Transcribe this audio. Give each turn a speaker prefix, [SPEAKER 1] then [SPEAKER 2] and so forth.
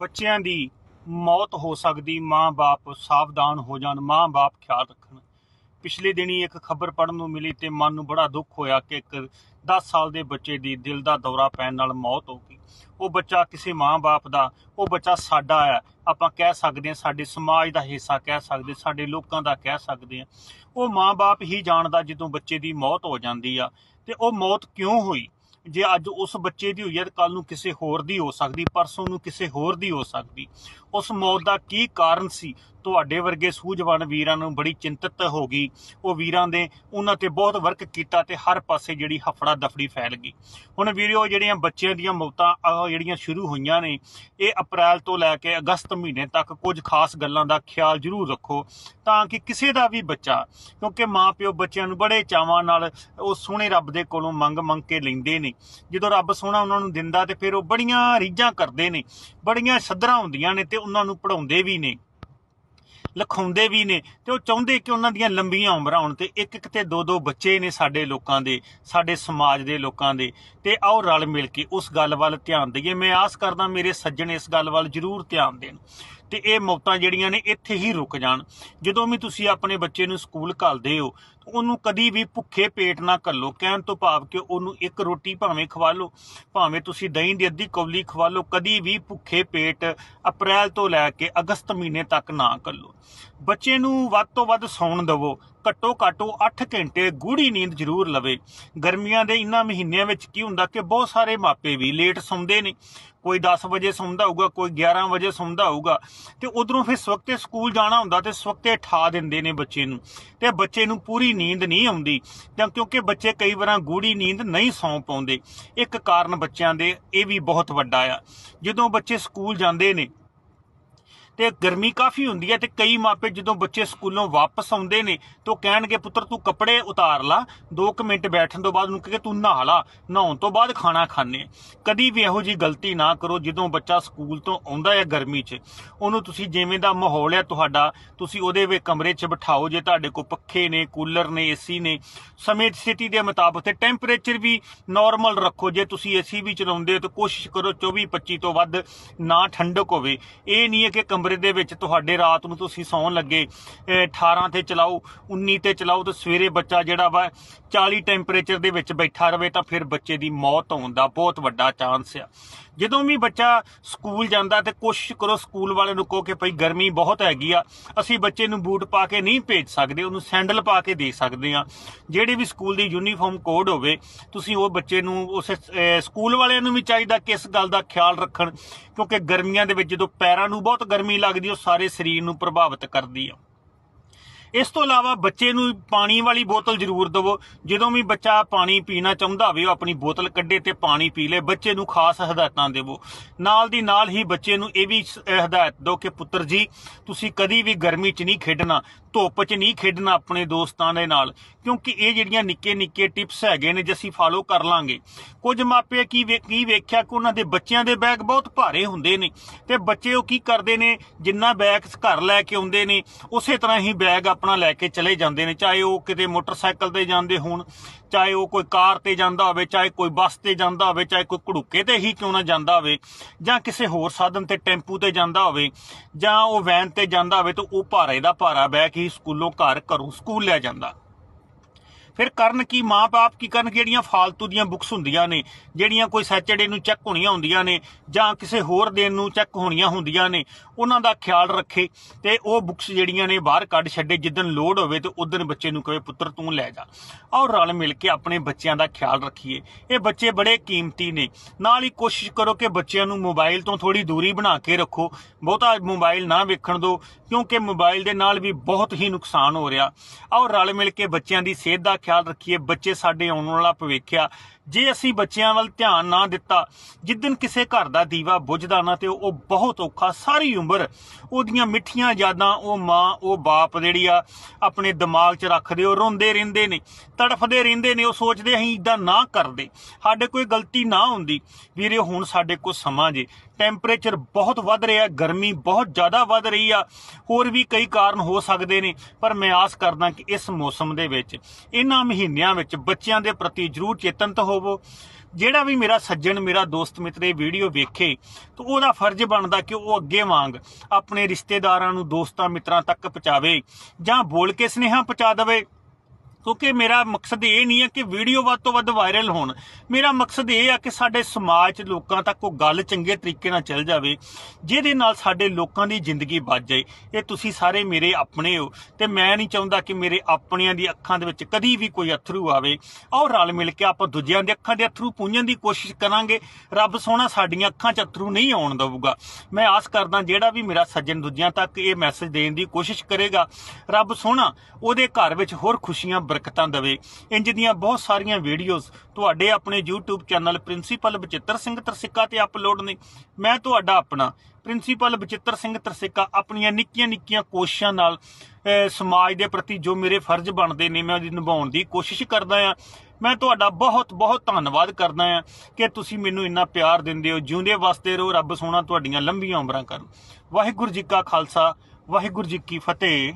[SPEAKER 1] ਬੱਚਿਆਂ ਦੀ ਮੌਤ ਹੋ ਸਕਦੀ ਮਾਂ-ਬਾਪ ਸਾਵਧਾਨ ਹੋ ਜਾਣ ਮਾਂ-ਬਾਪ ਖਿਆਲ ਰੱਖਣ। ਪਿਛਲੇ ਦਿਨੀ ਇੱਕ ਖਬਰ ਪੜਨ ਨੂੰ ਮਿਲੀ ਤੇ ਮਨ ਨੂੰ ਬੜਾ ਦੁੱਖ ਹੋਇਆ ਕਿ ਇੱਕ 10 ਸਾਲ ਦੇ ਬੱਚੇ ਦੀ ਦਿਲ ਦਾ ਦੌਰਾ ਪੈਣ ਨਾਲ ਮੌਤ ਹੋ ਗਈ। ਉਹ ਬੱਚਾ ਕਿਸੇ ਮਾਂ-ਬਾਪ ਦਾ, ਉਹ ਬੱਚਾ ਸਾਡਾ ਹੈ। ਆਪਾਂ ਕਹਿ ਸਕਦੇ ਹਾਂ, ਸਾਡੇ ਸਮਾਜ ਦਾ ਹਿੱਸਾ ਕਹਿ ਸਕਦੇ, ਸਾਡੇ ਲੋਕਾਂ ਦਾ ਕਹਿ ਸਕਦੇ ਹਾਂ। ਉਹ ਮਾਂ-ਬਾਪ ਹੀ ਜਾਣਦਾ ਜਦੋਂ ਬੱਚੇ ਦੀ ਮੌਤ ਹੋ ਜਾਂਦੀ ਆ ਤੇ ਉਹ ਮੌਤ ਕਿਉਂ ਹੋਈ? ਜੇ ਅੱਜ ਉਸ ਬੱਚੇ ਦੀ ਹੋਈ ਹੈ ਕੱਲ ਨੂੰ ਕਿਸੇ ਹੋਰ ਦੀ ਹੋ ਸਕਦੀ, ਪਰਸੋਂ ਨੂੰ ਕਿਸੇ ਹੋਰ ਦੀ ਹੋ ਸਕਦੀ, ਉਸ ਮੌਤ ਦਾ ਕੀ ਕਾਰਨ ਸੀ? ਤੁਹਾਡੇ ਵਰਗੇ ਸੂਝਵਾਨ ਵੀਰਾਂ ਨੂੰ ਬੜੀ ਚਿੰਤਤ ਹੋ ਗਈ। ਉਹ ਵੀਰਾਂ ਦੇ ਉਹਨਾਂ ਤੇ ਬਹੁਤ ਵਰਕ ਕੀਤਾ ਤੇ ਹਰ ਪਾਸੇ ਜਿਹੜੀ ਹਫੜਾ ਦਫੜੀ ਫੈਲ ਗਈ। ਹੁਣ ਵੀਰੋ, ਜਿਹੜੀਆਂ ਬੱਚਿਆਂ ਦੀਆਂ ਮੌਤਾਂ ਜਿਹੜੀਆਂ ਸ਼ੁਰੂ ਹੋਈਆਂ ਨੇ, ਇਹ ਅਪ੍ਰੈਲ ਤੋਂ ਲੈ ਕੇ ਅਗਸਤ ਮਹੀਨੇ ਤੱਕ ਕੁਝ ਖਾਸ ਗੱਲਾਂ ਦਾ ਖਿਆਲ ਜ਼ਰੂਰ ਰੱਖੋ ਤਾਂ ਕਿ ਕਿਸੇ ਦਾ ਵੀ ਬੱਚਾ, ਕਿਉਂਕਿ ਮਾਪਿਓ ਬੱਚਿਆਂ ਨੂੰ ਬੜੇ ਚਾਵਾਂ ਨਾਲ ਉਹ ਸੋਹਣੇ ਰੱਬ ਦੇ ਕੋਲੋਂ ਮੰਗ ਮੰਗ ਕੇ ਲੈਂਦੇ ਨੇ। ਜਦੋਂ ਰੱਬ ਸੋਹਣਾ ਉਹਨਾਂ ਨੂੰ ਦਿੰਦਾ ਤੇ ਫਿਰ ਉਹ ਬੜੀਆਂ ਰੀਝਾਂ ਕਰਦੇ ਨੇ, ਬੜੀਆਂ ਸ਼ਦਰਾਂ ਹੁੰਦੀਆਂ ਨੇ ਤੇ ਉਹਨਾਂ ਨੂੰ ਪੜਾਉਂਦੇ ਵੀ ਨੇ। ਲਿਖਾਉਂਦੇ ਵੀ ਨੇ ਤੇ ਉਹ ਚਾਹੁੰਦੇ ਕਿ ਉਹਨਾਂ ਦੀਆਂ ਲੰਬੀਆਂ ਉਮਰਾਂ ਹੋਣ ਤੇ ਇੱਕ ਇੱਕ ਤੇ ਦੋ ਦੋ ਬੱਚੇ ਨੇ ਸਾਡੇ ਲੋਕਾਂ ਦੇ, ਸਾਡੇ ਸਮਾਜ ਦੇ ਲੋਕਾਂ ਦੇ। ਤੇ ਆਓ ਰਲ ਮਿਲ ਕੇ ਉਸ ਗੱਲ ਵੱਲ ਧਿਆਨ ਦਈਏ। ਮੈਂ ਆਸ ਕਰਦਾ ਮੇਰੇ ਸੱਜਣ ਇਸ ਗੱਲ ਵੱਲ ਜ਼ਰੂਰ ਧਿਆਨ ਦੇਣ। ਤੇ ਇਹ ਮੌਤਾਂ ਜਿਹੜੀਆਂ ਨੇ ਇੱਥੇ ਹੀ ਰੁਕ ਜਾਣ। ਜਦੋਂ ਵੀ ਤੁਸੀਂ ਆਪਣੇ ਬੱਚੇ ਨੂੰ ਸਕੂਲ ਘੱਲਦੇ ਹੋ, ਉਹਨੂੰ ਕਦੀ ਵੀ ਭੁੱਖੇ ਪੇਟ ਨਾ ਘੱਲੋ। ਕਹਿਣ ਤੋਂ ਭਾਵ ਕਿ ਉਹਨੂੰ ਇੱਕ ਰੋਟੀ ਭਾਵੇਂ ਖਵਾ ਲਓ, ਭਾਵੇਂ ਤੁਸੀਂ ਦਹੀਂ ਦੀ ਅੱਧੀ ਕੌਲੀ ਖਵਾ ਲਓ, ਕਦੀ ਵੀ ਭੁੱਖੇ ਪੇਟ ਅਪ੍ਰੈਲ ਤੋਂ ਲੈ ਕੇ ਅਗਸਤ ਮਹੀਨੇ ਤੱਕ ਨਾ ਘੱਲੋ। ਬੱਚੇ ਨੂੰ ਵੱਧ ਤੋਂ ਵੱਧ ਸੌਣ ਦਿਵੋ। ਘੱਟੋ ਘੱਟ ਉਹ 8 ਘੰਟੇ ਗੂੜੀ ਨੀਂਦ ਜ਼ਰੂਰ ਲਵੇ। ਗਰਮੀਆਂ ਦੇ ਇਨ੍ਹਾਂ ਮਹੀਨਿਆਂ ਵਿੱਚ ਕੀ ਹੁੰਦਾ ਕਿ ਬਹੁਤ ਸਾਰੇ ਮਾਪੇ ਵੀ ਲੇਟ ਸੌਂਦੇ ਨੇ। ਕੋਈ 10 ਵਜੇ ਸੌਂਦਾ ਹੋਊਗਾ, ਕੋਈ 11 ਵਜੇ ਸੌਂਦਾ ਹੋਊਗਾ। ਤੇ ਉਧਰੋਂ ਫਿਰ ਸਵਕਤੇ ਸਕੂਲ ਜਾਣਾ ਹੁੰਦਾ ਤੇ ਸਵਕਤੇ ਠਾ ਦਿੰਦੇ ਨੇ ਬੱਚੇ ਨੂੰ। ਤੇ ਬੱਚੇ ਨੂੰ ਪੂਰੀ ਨੀਂਦ ਨਹੀਂ ਆਉਂਦੀ, ਤਾਂ ਕਿਉਂਕਿ ਬੱਚੇ ਕਈ ਵਾਰਾਂ ਗੂੜੀ ਨੀਂਦ ਨਹੀਂ ਸੌਂ ਪਾਉਂਦੇ। ਇੱਕ ਕਾਰਨ ਬੱਚਿਆਂ ਦੇ ਇਹ ਵੀ ਬਹੁਤ ਵੱਡਾ ਆ। ਜਦੋਂ ਬੱਚੇ ਸਕੂਲ ਜਾਂਦੇ ਨੇ ਤੇ ਗਰਮੀ ਕਾਫੀ ਹੁੰਦੀ ਹੈ ਤੇ ਕਈ ਮਾਪੇ ਜਦੋਂ ਬੱਚੇ ਸਕੂਲੋਂ ਵਾਪਸ ਆਉਂਦੇ ਨੇ ਤਾਂ ਕਹਿਣਗੇ, ਪੁੱਤਰ, ਤੂੰ ਕੱਪੜੇ ਉਤਾਰ ਲਾ 2 ਮਿੰਟ ਬੈਠਣ ਤੋਂ ਬਾਅਦ ਉਹਨੂੰ ਕਹੇ ਤੂੰ ਨਹਾ ਲਾ, ਨਹਾਉਣ ਤੋਂ ਬਾਅਦ ਖਾਣਾ ਖਾਣੇ ਕਦੀ ਵੀ ਇਹੋ ਜੀ ਗਲਤੀ ਨਾ ਕਰੋ ਜਦੋਂ ਬੱਚਾ ਸਕੂਲ ਤੋਂ ਆਉਂਦਾ ਹੈ ਗਰਮੀ 'ਚ। ਉਹਨੂੰ ਤੁਸੀਂ ਜਿਵੇਂ ਦਾ ਮਾਹੌਲ ਹੈ ਤੁਹਾਡਾ, ਤੁਸੀਂ ਉਹਦੇ ਵਿੱਚ ਕਮਰੇ 'ਚ ਬਿਠਾਓ ਜੇ ਤੁਹਾਡੇ ਕੋਲ ਪੱਖੇ ਨੇ, ਕੂਲਰ ਨੇ, ਏਸੀ ਨੇ, ਸਮੇਂ ਸਥਿਤੀ ਦੇ ਮੁਤਾਬਕ ਤੇ ਟੈਂਪਰੇਚਰ ਵੀ ਨਾਰਮਲ ਰੱਖੋ। ਜੇ ਤੁਸੀਂ ਏਸੀ ਵੀ ਚਲਾਉਂਦੇ ਹੋ ਤਾਂ ਕੋਸ਼ਿਸ਼ ਕਰੋ 24 25 ਤੋਂ ਵੱਧ ਨਾ ਠੰਡਕ ਹੋਵੇ। ਇਹ ਨਹੀਂ ਹੈ ਕਿ ਕਮਰੇ ਦੇ ਵਿੱਚ ਤੁਹਾਡੇ ਰਾਤ ਨੂੰ ਤੁਸੀਂ ਸੌਣ ਲੱਗੇ ਅਹ 18 ਤੇ ਚਲਾਓ 19 ਤੇ ਚਲਾਓ ਤਾਂ ਸਵੇਰੇ ਬੱਚਾ ਜਿਹੜਾ ਵਾ 40 ਟੈਂਪਰੇਚਰ ਦੇ ਵਿੱਚ ਬੈਠਾ ਰਵੇ ਤਾਂ ਫਿਰ ਬੱਚੇ ਦੀ ਮੌਤ ਹੋਣ ਦਾ ਬਹੁਤ ਵੱਡਾ ਚਾਂਸ ਆ। ਜਦੋਂ ਵੀ ਬੱਚਾ ਸਕੂਲ ਜਾਂਦਾ ਤੇ ਕੋਸ਼ਿਸ਼ ਕਰੋ ਸਕੂਲ ਵਾਲਿਆਂ ਨੂੰ ਕਹੋ ਕਿ ਭਈ ਗਰਮੀ ਬਹੁਤ ਹੈਗੀ ਆ, ਅਸੀਂ ਬੱਚੇ ਨੂੰ ਬੂਟ ਪਾ ਕੇ ਨਹੀਂ ਭੇਜ ਸਕਦੇ, ਉਹਨੂੰ ਸੈਂਡਲ ਪਾ ਕੇ ਦੇ ਸਕਦੇ ਆ ਜਿਹੜੇ ਵੀ ਸਕੂਲ ਦੀ ਯੂਨੀਫਾਰਮ ਕੋਡ ਹੋਵੇ, ਤੁਸੀਂ ਉਹ ਬੱਚੇ ਨੂੰ ਉਸ ਸਕੂਲ ਵਾਲਿਆਂ ਨੂੰ ਵੀ ਚਾਹੀਦਾ ਕਿ ਇਸ ਗੱਲ ਦਾ ਖਿਆਲ ਰੱਖਣ, ਕਿਉਂਕਿ ਗਰਮੀਆਂ ਦੇ ਵਿੱਚ ਜਦੋਂ ਪੈਰਾਂ ਨੂੰ ਬਹੁਤ ਗਰਮੀ ਲੱਗਦੀ, ਉਹ ਸਾਰੇ ਸਰੀਰ ਨੂੰ ਪ੍ਰਭਾਵਿਤ ਕਰਦੀ ਆ। ਇਸ ਤੋਂ ਇਲਾਵਾ ਬੱਚੇ ਨੂੰ ਪਾਣੀ ਵਾਲੀ ਬੋਤਲ ਜ਼ਰੂਰ ਦਿਵੋ। ਜਦੋਂ ਵੀ ਬੱਚਾ ਪਾਣੀ ਪੀਣਾ ਚਾਹੁੰਦਾ ਹੋਵੇ, ਉਹ ਆਪਣੀ ਬੋਤਲ ਕੱਢੇ ਤੇ ਪਾਣੀ ਪੀ ਲੇ। ਬੱਚੇ ਨੂੰ ਖਾਸ ਹਦਾਇਤਾਂ ਦੇਵੋ। ਨਾਲ ਦੀ ਨਾਲ ਹੀ ਬੱਚੇ ਨੂੰ ਇਹ ਵੀ ਹਦਾਇਤ ਦਿਓ ਕਿ, ਪੁੱਤਰ ਜੀ, ਤੁਸੀਂ ਕਦੀ ਵੀ ਗਰਮੀ 'ਚ ਨਹੀਂ ਖੇਡਣਾ। ਧੁੱਪ 'ਚ ਨਹੀਂ ਖੇਡਣਾ ਆਪਣੇ ਦੋਸਤਾਂ ਦੇ ਨਾਲ, ਕਿਉਂਕਿ ਇਹ ਜਿਹੜੀਆਂ ਨਿੱਕੇ ਨਿੱਕੇ ਟਿਪਸ ਹੈਗੇ ਨੇ ਜੇ ਅਸੀਂ ਫਾਲੋ ਕਰ ਲਾਂਗੇ। ਕੁਝ ਮਾਪੇ ਕੀ ਵੇ- ਕੀ ਵੇਖਿਆ ਕਿ ਉਹਨਾਂ ਦੇ ਬੱਚਿਆਂ ਦੇ ਬੈਗ ਬਹੁਤ ਭਾਰੇ ਹੁੰਦੇ ਨੇ, ਤੇ ਬੱਚੇ ਉਹ ਕੀ ਕਰਦੇ ਨੇ, ਜਿੰਨਾ ਬੈਗ ਘਰ ਲੈ ਕੇ ਆਉਂਦੇ ਨੇ, ਉਸੇ ਤਰ੍ਹਾਂ ਹੀ ਬੈਗ ਆਪਣਾ ਲੈ ਕੇ ਚਲੇ ਜਾਂਦੇ ਨੇ, ਚਾਹੇ ਉਹ ਕਿਤੇ ਮੋਟਰਸਾਈਕਲ ਤੇ ਜਾਂਦੇ ਹੋਣ ਚਾਹੇ ਉਹ ਕੋਈ ਕਾਰ ਤੇ ਜਾਂਦਾ ਹੋਵੇ, ਚਾਹੇ ਕੋਈ ਬੱਸ ਤੇ ਜਾਂਦਾ ਹੋਵੇ, ਚਾਹੇ ਕੋਈ ਘੜੂਕੇ ਤੇ ਹੀ ਕਿਉਂ ਨਾ ਜਾਂਦਾ ਹੋਵੇ, ਜਾਂ ਕਿਸੇ ਹੋਰ ਸਾਧਨ ਤੇ, ਟੈਂਪੂ ਤੇ ਜਾਂਦਾ ਹੋਵੇ, ਜਾਂ ਉਹ ਵੈਨ ਤੇ ਜਾਂਦਾ ਹੋਵੇ, ਤਾਂ ਉਹ ਭਾਰੇ ਦਾ ਭਾਰਾ ਬੈਗ ਕੇ ਸਕੂਲੋਂ ਘਰ ਘਰੋਂ ਸਕੂਲ ਲੈ ਜਾਂਦਾ। ਫਿਰ ਕਰਨ ਕੀ ਮਾਪੇ ਕੀ ਕਰਨ? ਜਿਹੜੀਆਂ ਫਾਲਤੂ ਦੀਆਂ ਬੁੱਕਸ ਹੁੰਦੀਆਂ ਨੇ, ਜਿਹੜੀਆਂ ਕੋਈ ਸੈਚਰਡੇ ਨੂੰ ਚੈੱਕ ਹੋਣੀਆਂ ਹੁੰਦੀਆਂ ਨੇ, ਜਾਂ ਕਿਸੇ ਹੋਰ ਦਿਨ ਨੂੰ ਚੈੱਕ ਹੋਣੀਆਂ ਹੁੰਦੀਆਂ ਨੇ, ਉਹਨਾਂ ਦਾ ਖਿਆਲ ਰੱਖੇ ਤੇ ਉਹ ਬੁੱਕਸ ਜਿਹੜੀਆਂ ਨੇ ਬਾਹਰ ਕੱਢ ਛੱਡੇ ਜਿੱਦਨ ਲੋਡ ਹੋਵੇ ਤੇ ਉਦੋਂ ਬੱਚੇ ਨੂੰ ਕਹੇ, ਪੁੱਤਰ, ਤੂੰ ਲੈ ਜਾ। ਆਓ ਰਲ ਮਿਲ ਕੇ ਆਪਣੇ ਬੱਚਿਆਂ ਦਾ ਖਿਆਲ ਰੱਖੀਏ। ਇਹ ਬੱਚੇ ਬੜੇ ਕੀਮਤੀ ਨੇ। ਨਾਲ ਹੀ ਕੋਸ਼ਿਸ਼ ਕਰੋ ਕਿ ਬੱਚਿਆਂ ਨੂੰ ਮੋਬਾਈਲ ਤੋਂ ਥੋੜੀ ਦੂਰੀ ਬਣਾ ਕੇ ਰੱਖੋ। ਬਹੁਤਾ ਮੋਬਾਈਲ ਨਾ ਵੇਖਣ ਦਿਓ, ਕਿਉਂਕਿ ਮੋਬਾਈਲ ਦੇ ਨਾਲ ਵੀ ਬਹੁਤ ਹੀ ਨੁਕਸਾਨ ਹੋ ਰਿਹਾ। ਆਓ ਰਲ ਮਿਲ ਕੇ ਬੱਚਿਆਂ ਦੀ ਸਿਹਤ ਦਾ ਖਿਆਲ ਰੱਖੀਏ ਬੱਚੇ ਸਾਡੇ ਆਉਣ ਵਾਲਾ ਭਵਿੱਖ ਆ। ਜੇ ਅਸੀਂ ਬੱਚਿਆਂ ਵੱਲ ਧਿਆਨ ਨਾ ਦਿੱਤਾ ਜਿੱਦਨ ਕਿਸੇ ਘਰ ਦਾ ਦੀਵਾ ਬੁਝਦਾ ਨਾ ਤੇ ਉਹ ਬਹੁਤ ਔਖਾ, ਸਾਰੀ ਉਮਰ ਉਹਦੀਆਂ ਮਿੱਠੀਆਂ ਯਾਦਾਂ, ਉਹ ਮਾਂ, ਉਹ ਬਾਪ ਜਿਹੜੀ ਆ, ਆਪਣੇ ਦਿਮਾਗ 'ਚ ਰੱਖਦੇ, ਉਹ ਰੋਂਦੇ ਰਹਿੰਦੇ ਨੇ, ਤੜਫਦੇ ਰਹਿੰਦੇ ਨੇ, ਉਹ ਸੋਚਦੇ ਅਸੀਂ ਇਦਾਂ ਨਾ ਕਰਦੇ। ਸਾਡੇ ਕੋਈ ਗਲਤੀ ਨਾ ਹੁੰਦੀ। ਵੀਰੇ, ਹੁਣ ਸਾਡੇ ਕੋਲ ਸਮਾਂ ਜੇ। ਟੈਂਪਰੇਚਰ ਬਹੁਤ ਵੱਧ ਰਿਹਾ, ਗਰਮੀ ਬਹੁਤ ਜ਼ਿਆਦਾ ਵੱਧ ਰਹੀ ਆ। ਹੋਰ ਵੀ ਕਈ ਕਾਰਨ ਹੋ ਸਕਦੇ ਨੇ, ਪਰ ਮੈਂ ਆਸ ਕਰਦਾ ਕਿ ਇਸ ਮੌਸਮ ਦੇ ਵਿੱਚ, ਇਹਨਾਂ ਮਹੀਨਿਆਂ ਵਿੱਚ ਬੱਚਿਆਂ ਦੇ ਪ੍ਰਤੀ ਜ਼ਰੂਰ ਚੇਤਨਤ ਹੋਵੋ ਜਿਹੜਾ ਵੀ ਮੇਰਾ ਸੱਜਣ, ਮੇਰਾ ਦੋਸਤ ਮਿੱਤਰ ਇਹ ਵੀਡੀਓ ਵੇਖੇ, ਤਾਂ ਉਹਦਾ ਫਰਜ਼ ਬਣਦਾ ਕਿ ਉਹ ਅੱਗੇ ਵਾਂਗ ਆਪਣੇ ਰਿਸ਼ਤੇਦਾਰਾਂ ਨੂੰ ਦੋਸਤਾਂ ਮਿੱਤਰਾਂ ਤੱਕ ਪਹੁੰਚਾਵੇ ਜਾਂ ਬੋਲ ਕੇ ਸੁਨੇਹਾ ਪਹੁੰਚਾ ਦੇਵੇ। ਕਿਉਂਕਿ ਮੇਰਾ ਮਕਸਦ ਇਹ ਨਹੀਂ ਹੈ ਕਿ ਵੀਡੀਓ ਵੱਧ ਤੋਂ ਵੱਧ ਵਾਇਰਲ ਹੋਣ। ਮੇਰਾ ਮਕਸਦ ਇਹ ਆ ਕਿ ਸਾਡੇ ਸਮਾਜ 'ਚ ਲੋਕਾਂ ਤੱਕ ਉਹ ਗੱਲ ਚੰਗੇ ਤਰੀਕੇ ਨਾਲ ਚੱਲ ਜਾਵੇ, ਜਿਹਦੇ ਨਾਲ ਸਾਡੇ ਲੋਕਾਂ ਦੀ ਜ਼ਿੰਦਗੀ ਬਚ ਜਾਏ। ਇਹ ਤੁਸੀਂ ਸਾਰੇ ਮੇਰੇ ਆਪਣੇ ਹੋ ਤੇ ਮੈਂ ਨਹੀਂ ਚਾਹੁੰਦਾ ਕਿ ਮੇਰੇ ਆਪਣਿਆਂ ਦੀ ਅੱਖਾਂ ਦੇ ਵਿੱਚ ਕਦੀ ਵੀ ਕੋਈ ਅਥਰੂ ਆਵੇ। ਆਓ ਰਲ ਮਿਲ ਕੇ ਆਪਾਂ ਦੂਜਿਆਂ ਦੇ ਅੱਖਾਂ ਦੇ ਅਥਰੂ ਪੂੰਝਣ ਦੀ ਕੋਸ਼ਿਸ਼ ਕਰਾਂਗੇ। ਰੱਬ ਸੋਹਣਾ ਸਾਡੀਆਂ ਅੱਖਾਂ 'ਚ ਅਥਰੂ ਨਹੀਂ ਆਉਣ ਦੇਊਗਾ। ਮੈਂ ਆਸ ਕਰਦਾ ਜਿਹੜਾ ਵੀ ਮੇਰਾ ਸੱਜਣ ਦੂਜਿਆਂ ਤੱਕ ਇਹ ਮੈਸੇਜ ਦੇਣ ਦੀ ਕੋਸ਼ਿਸ਼ ਕਰੇਗਾ, ਰੱਬ ਸੋਹਣਾ, ਉਹਦੇ ਘਰ ਵਿੱਚ ਹੋਰ ਖੁਸ਼ੀਆਂ ਬਰਕਤਾਂ ਦੇਵੇ। ਇੰਜ ਦੀਆਂ ਬਹੁਤ ਸਾਰੀਆਂ ਵੀਡੀਓਜ਼ ਤੁਹਾਡੇ ਆਪਣੇ YouTube channel principal Bachittar Singh Tarsikka ਤੇ ਅਪਲੋਡ ਨੇ। ਮੈਂ ਤੁਹਾਡਾ ਆਪਣਾ ਪ੍ਰਿੰਸੀਪਲ ਬਚਿੱਤਰ ਸਿੰਘ ਤਰਸਿੱਕਾ ਆਪਣੀਆਂ ਨਿੱਕੀਆਂ ਨਿੱਕੀਆਂ ਕੋਸ਼ਿਸ਼ਾਂ ਨਾਲ ਸਮਾਜ ਦੇ ਪ੍ਰਤੀ ਜੋ ਮੇਰੇ ਫਰਜ਼ ਬਣਦੇ ਨੇ, ਮੈਂ ਉਹਦੀ ਨਿਭਾਉਣ ਦੀ ਕੋਸ਼ਿਸ਼ ਕਰਦਾ ਆ ਮੈਂ ਤੁਹਾਡਾ ਬਹੁਤ ਬਹੁਤ ਧੰਨਵਾਦ ਕਰਦਾ ਆ ਕਿ ਤੁਸੀਂ ਮੈਨੂੰ ਇੰਨਾ ਪਿਆਰ ਦਿੰਦੇ ਹੋ, ਜਿਉਂਦੇ ਵਸਦੇ ਰਹੋ, ਰੱਬ ਸੋਹਣਾ ਤੁਹਾਡੀਆਂ ਲੰਬੀਆਂ ਉਮਰਾਂ ਕਰਨ ਵਾਹਿਗੁਰੂ ਜੀ ਕਾ ਖਾਲਸਾ, ਵਾਹਿਗੁਰੂ ਜੀ ਕੀ ਫਤਿਹ।